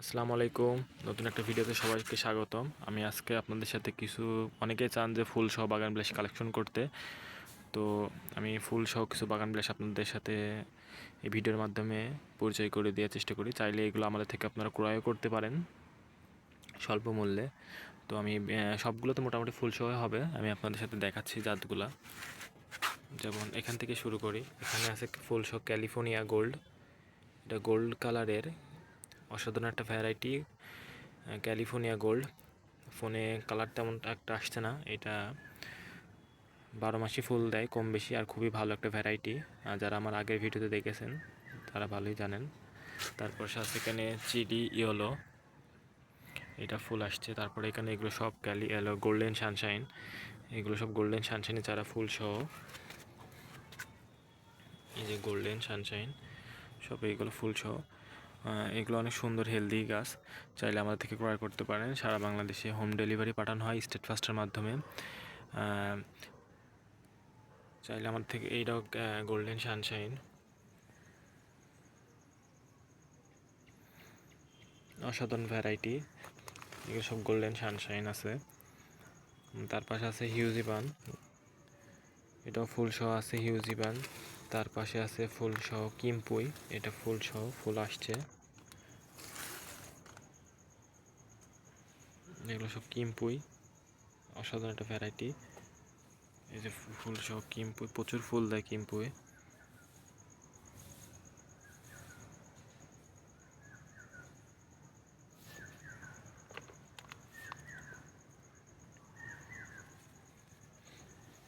আসসালামু আলাইকুম। নতুন একটা ভিডিওতে সবাইকে স্বাগতম। আমি আজকে আপনাদের সাথে কিছু, অনেকেই চান যে ফুল সহ বাগান বিলাস কালেকশন করতে। তো আমি ফুল সহ কিছু বাগান বিলাস আপনাদের সাথে এই ভিডিওর মাধ্যমে পরিচয় করে দেওয়ার চেষ্টা করি। চাইলে এগুলো আমাদের থেকে আপনারা ক্রয়ও করতে পারেন স্বল্প মূল্যে। তো আমি সবগুলো তো মোটামুটি ফুল সহ হবে। আমি আপনাদের সাথে দেখাচ্ছি জাতগুলা। যেমন এখান থেকে শুরু করি। এখানে আছে ফুল সহ ক্যালিফোর্নিয়া গোল্ড। এটা গোল্ড কালারের। অসাধারণ একটা ভ্যারাইটি ক্যালিফোর্নিয়া গোল্ড ফোনে কালার তেমন একটা আসছে না, এটা বারো মাসই ফুল দেয়, কম বেশি, আর খুবই ভালো একটা ভ্যারাইটি যারা আমার আগের ভিডিওতে দেখেছেন, তারা ভালোই জানেন। তারপর সাথে এখানে চিডি ইয়েলো এটা ফুল আসছে। তারপরে এখানে এগুলো সব ক্যালি এলো গোল্ডেন সানশাইন এগুলো সব গোল্ডেন সানশাইনে চারা ফুল সহ। এই যে গোল্ডেন সানশাইন সব এইগুলো ফুল সহ। এগুলো অনেক সুন্দর হেলদি গাছ। চাইলে আমাদের থেকে ক্রয় করতে পারেন। সারা বাংলাদেশে হোম ডেলিভারি পাঠানো হয় স্টেট ফাস্টের মাধ্যমে চাইলে আমাদের থেকে এইটাও গোল্ডেন সানশাইন অসাধারণ ভ্যারাইটি এগুলো সব গোল্ডেন সানশাইন আছে। তার পাশে আছে হিউজিবান এটাও ফুল সহ আছে হিউজিবান তার পাশে আছে ফুল সহ কিমপুই এটা ফুল সহ, ফুল আসছে। এগুলো সব কিমপুই। অসাধারণ একটা ভ্যারাইটি এই যে ফুল সহ কিমপুই, প্রচুর ফুল দেয় কিমপুই।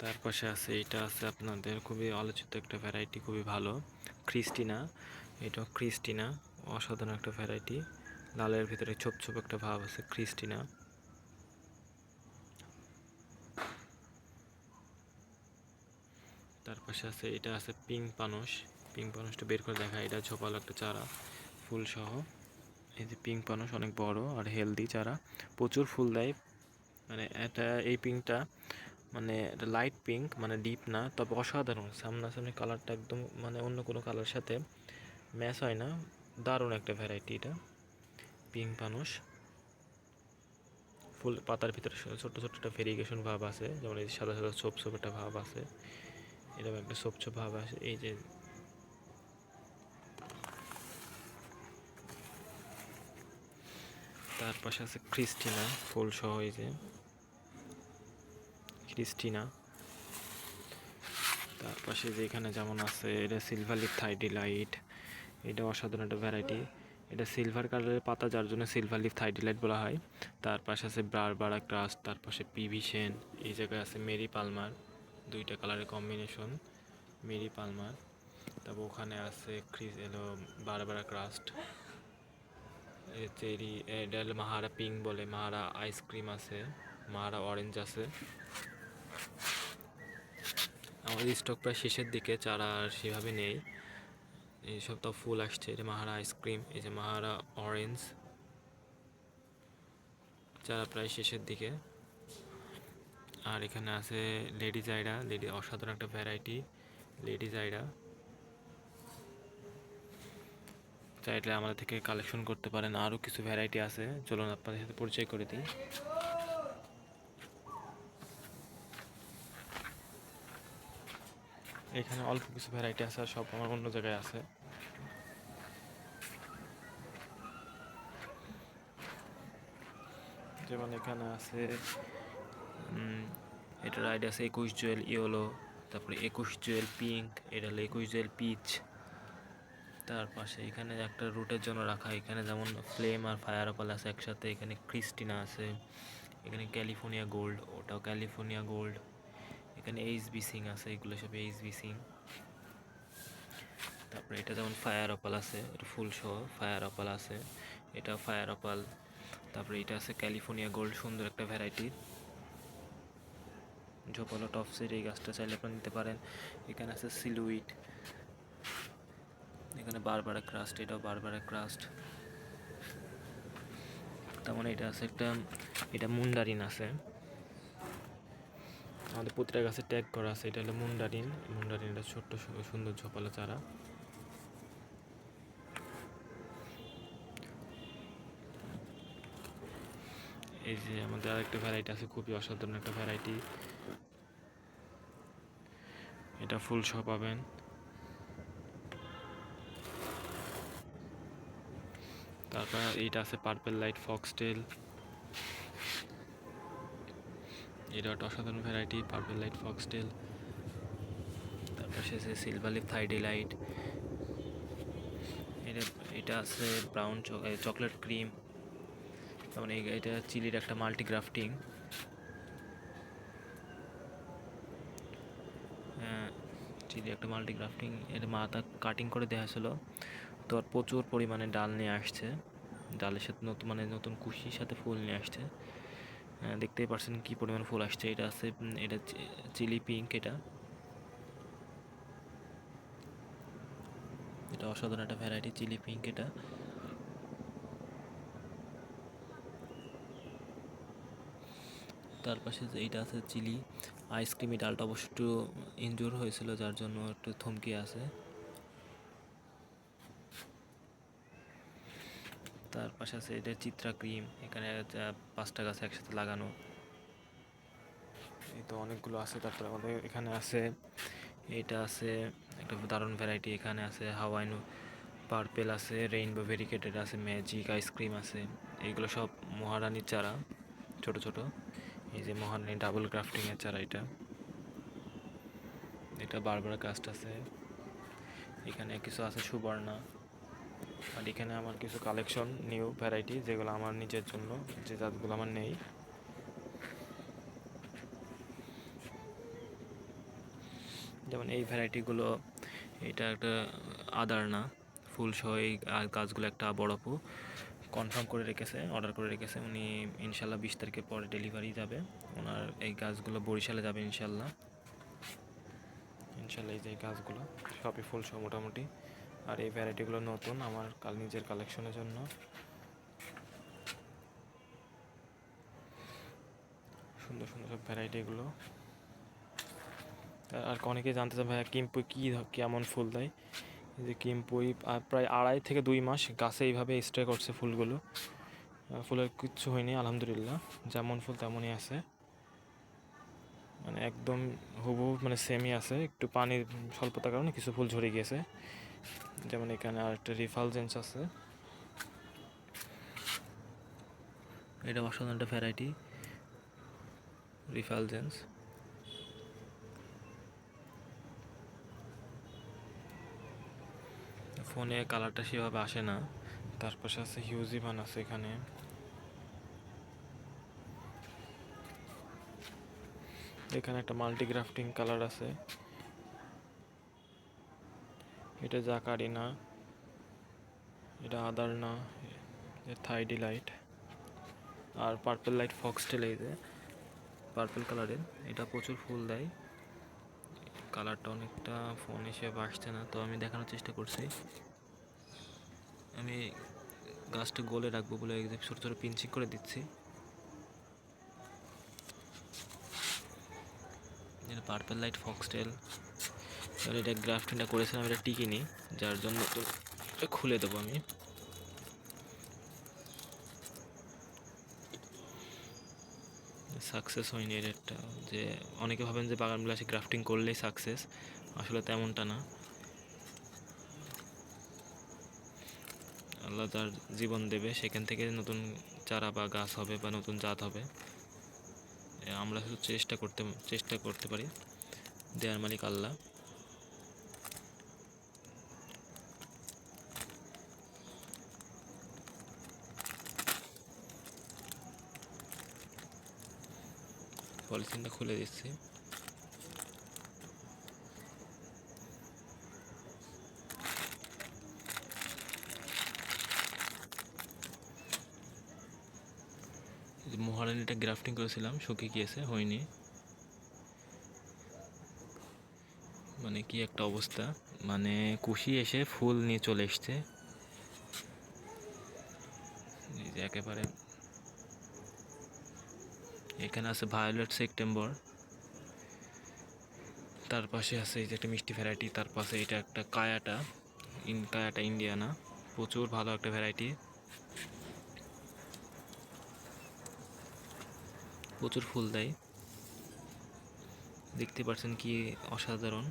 তার পাশে আছে, এটা আছে আপনাদের খুবই আলোচিত একটা ভ্যারাইটি খুবই ভালো। ক্রিস্টিনা এটা ক্রিস্টিনা। অসাধারণ একটা ভ্যারাইটি লালের ভিতরে ছোপ ছোপ একটা ভাব আছে ক্রিস্টিনা। পাশে আছে, এটা আছে পিঙ্ক পানস। পিঙ্ক পানসটা বের করে দেখা, এটা ঝোপালো একটা চারা, ফুল সহ। এই যে পিঙ্ক পানস অনেক বড় আর হেলদি চারা, প্রচুর ফুল দেয়। মানে এটা, এই পিঙ্কটা মানে লাইট পিঙ্ক মানে ডিপ না, তবে অসাধারণ। সামনাসামনি কালারটা একদম মানে অন্য কোনো কালার সাথে ম্যাচ হয় না। দারুণ একটা ভ্যারাইটি এটা পিঙ্ক পানুষ ফুল পাতার ভিতরে ছোট্ট ছোট্ট একটা ভেরিগেশন ভাব আছে, যেমন এই সাদা সাদা ছোপ ছোপ একটা ভাব আছে। এরকম একটা স্বচ্ছ ভাব আছে এই যে তার পাশে আছে ক্রিস্টিনা, ফুল সহ এই যে ক্রিস্টিনা। তার পাশে যে এখানে যেমন আছে, এটা সিলভার লিপ থাইডি লাইট এটা অসাধারণ একটা ভ্যারাইটি এটা সিলভার কালারের পাতা, যার জন্য সিলভার লিফ থাইডি লাইট বলা হয়। তার পাশে আছে ব্রারবারা ক্রাস তার পাশে পিভি সেন এই জায়গায় আছে মেরি পালমার দুইটা কালারের কম্বিনেশন মেরি পালমার তারপর ওখানে আছে ক্রিস এলো বারবারা ক্রাস্ট চেরি এটা হলো মাহারা পিঙ্ক বলে, মাহারা আইসক্রিম আছে, মাহারা অরেঞ্জ আছে। আমাদের স্টক প্রায় শেষের দিকে, চারা আর সেভাবে নেই। এই সপ্তাহ ফুল আসছে এটা মাহারা আইসক্রিম এই যে মাহারা অরেঞ্জ চারা প্রায় শেষের দিকে। আর এখানে আছে লেডি জাইরা লেডি, অসাধারণ একটা ভ্যারাইটি লেডি জাইরা চাইলে আমাদের থেকে কালেকশন করতে পারেন আরও কিছু ভ্যারাইটি আছে। চলুন আপনাদের সাথে পরিচয় করে দিই। এখানে অল্প কিছু ভ্যারাইটি আছে আর সব আমার অন্য জায়গায় আছে। যেমন এখানে আছে এটার আইডিয়া আছে একুশ জুয়েল ইয়েলো, তারপরে একুশ জুয়েল পিঙ্ক, এটা হলো একুশ জুয়েল পিচ। তার পাশে এখানে একটা রুটের জন্য রাখা, এখানে যেমন ফ্লেম আর ফায়ার অপাল আছে একসাথে, এখানে ক্রিস্টিনা আছে, এখানে ক্যালিফোর্নিয়া গোল্ড, ওটাও ক্যালিফোর্নিয়া গোল্ড, এখানে এইচ বি সিং আছে, এগুলো সব এইচ বি সিং। তারপরে এটা যেমন ফায়ার অপাল আছে, এটা ফুল সহ ফায়ার অপাল আছে এটা ফায়ার অপাল। তারপরে এটা আছে ক্যালিফোর্নিয়া গোল্ড, সুন্দর একটা ভ্যারাইটি। ঝোপালো টপসের এই গাছটা চাইলে আপনারা নিতে পারেন। এখানে আছে সিলুইট এখানে বারবারা ক্রাস্ট এটাও বারবারা ক্রাস্ট তার মানে এটা আছে একটা, এটা মুন্ডারিন আছে। আমাদের প্রতিটা গাছে ট্যাগ করা আছে, এটা হলো মুন্ডারিন। মুন্ডারিন এটা ছোট্ট সুন্দর ঝোপালো চারা। এই যে আমাদের আরেকটা ভ্যারাইটি আছে, খুবই অসাধারণ একটা ভ্যারাইটি এটা ফুল সহ পাবেন। তারপর এইটা আছে পার্পেল লাইট ফক্সটেল এটা একটা অসাধারণ ভ্যারাইটি পার্পেল লাইট ফক্সটেল তারপর শেষে সিলভার লিপ থাইডি লাইট এটা এটা আছে ব্রাউন চকলেট ক্রিম এই এটা চিলির একটা মাল্টি গ্রাফটিং চিলি একটা মাল্টি গ্রাফটিং এর মাথা কাটিং করে দেওয়া হয়েছিল তো আর প্রচুর পরিমাণে ডাল নিয়ে আসছে। ডালের সাথে নতুন মানে নতুন কুশির সাথে ফুল নিয়ে আসছে। আহ, দেখতেই পারছেন কি পরিমাণ ফুল আসছে। এটা আছে এটা চিলি পিঙ্ক এটা। এটা অসাধারণ একটা ভ্যারাইটি চিলি পিঙ্ক এটা। তার পাশে যে এইটা আছে চিলি, আইসক্রিম ডালটা অবশ্য একটু ইনজুর হয়েছিল, যার জন্য একটু থমকে আছে। তার পাশে আছে এটা চিত্রা ক্রিম, এখানে পাঁচটা গাছ একসাথে লাগানো। এই তো অনেকগুলো আছে, তারপরে আমাদের এখানে আছে, এটা আছে একটা দারুণ ভ্যারাইটি এখানে আছে হাওয়াইন পার্পেল আছে, রেইনবো ভেরিকেটেড আছে, ম্যাজিক আইসক্রিম আছে, এইগুলো সব মহারানীর চারা, ছোট ছোট। এই যে মহারানী ডাবল গ্রাফটিং এর চারা এটা। এটা বারবার কাস্ট আছে। এখানে কিছু আছে সুবর্ণা, আর এখানে আমার কিছু কালেকশন নিউ ভ্যারাইটি যেগুলো আমার নিজের জন্য, যে জাতগুলো আমার নেই। যেমন এই ভ্যারাইটিগুলো এটা একটা আদার না, ফুল সহ এই গাছগুলো একটা বড় আপু কনফার্ম করে রেখেছে অর্ডার করে রেখেছে। উনি ইনশাল্লাহ বিশ তারিখের পরে ডেলিভারি যাবে। ওনার এই গাছগুলো বরিশালে যাবে ইনশাল্লাহ। ইনশাল্লাহ এই যে গাছগুলো সবই ফুল সব মোটামুটি। আর এই ভ্যারাইটিগুলো নতুন, আমার কাল নিজের কালেকশনের জন্য। সুন্দর সুন্দর সব ভ্যারাইটিগুলো আর- অনেকেই জানতে চান ভাইয়া কিম্পুই কী কেমন ফুল দেয়? এই যে কিম্পুই আ- প্রায় আড়াই থেকে দুই মাস গাছে এইভাবে স্ট্রে করছে ফুলগুলো। ফুলের কিচ্ছু হয়নি, আলহামদুলিল্লাহ। যেমন ফুল তেমনই আছে। মানে একদম হুবহু মানে সেমই আছে। একটু পানির স্বল্পতার কারণে কিছু ফুল ঝরে গিয়েছে। যেমন এখানে আর একটা রিফালজেন্স আছে। এটা অসাধারণ একটা ভ্যারাইটি রিফালজেন্স ফোনে কালারটা সেভাবে আসে না। তার পাশে আছে হিউজিভান আছে এখানে। এখানে একটা মাল্টি গ্রাফটিং কালার আছে। এটা জাকারি না। এটা আদার না। থাইডি লাইট আর পার্পল লাইট ফক্সটেল এই যে। পার্পল কালারের এটা প্রচুর ফুল দেয়। কালারটা অনেকটা ফোন হিসেবে আসছে না, তো আমি দেখানোর চেষ্টা করছি। আমি গাছটা গোলে রাখব বলে ছোটো ছোটো পিঞ্চিং করে দিচ্ছি। পার্পল লাইট ফক্সটেল এটা গ্রাফটিংটা করেছিলাম, এটা টিকিনি যার জন্য তো খুলে দেবো আমি। সাকসেস হয়নি এর একটা। যে অনেকে ভাবেন যে বাগান বিলাসে গ্রাফটিং করলেই সাকসেস আসলে তেমনটা না। আল্লাহ তার জীবন দেবে, সেখান থেকে নতুন চারা বা গাছ হবে বা নতুন জাত হবে আমরা শুধু চেষ্টা করতে চেষ্টা করতে পারি। দেয়ার মালিক আল্লাহ। পলিথিনটা খুলে দিচ্ছি। মহারানীটা গ্রাফটিং করেছিলাম শুকিয়ে গিয়েছে হয়নি। মানে কি একটা অবস্থা। মানে কুশি এসে ফুল নিয়ে চলে এসছে। একেবারে এখানে আছে ভায়োলেট সেপ্টেম্বর তার পাশে আছে যে একটা মিষ্টি ভ্যারাইটি তার পাশে এটা একটা কায়াটা, ইন কায়াটা ইন্ডিয়ানা, প্রচুর ভালো একটা ভ্যারাইটি প্রচুর ফুল দেয়। দেখতে পাচ্ছেন কি অসাধারণ।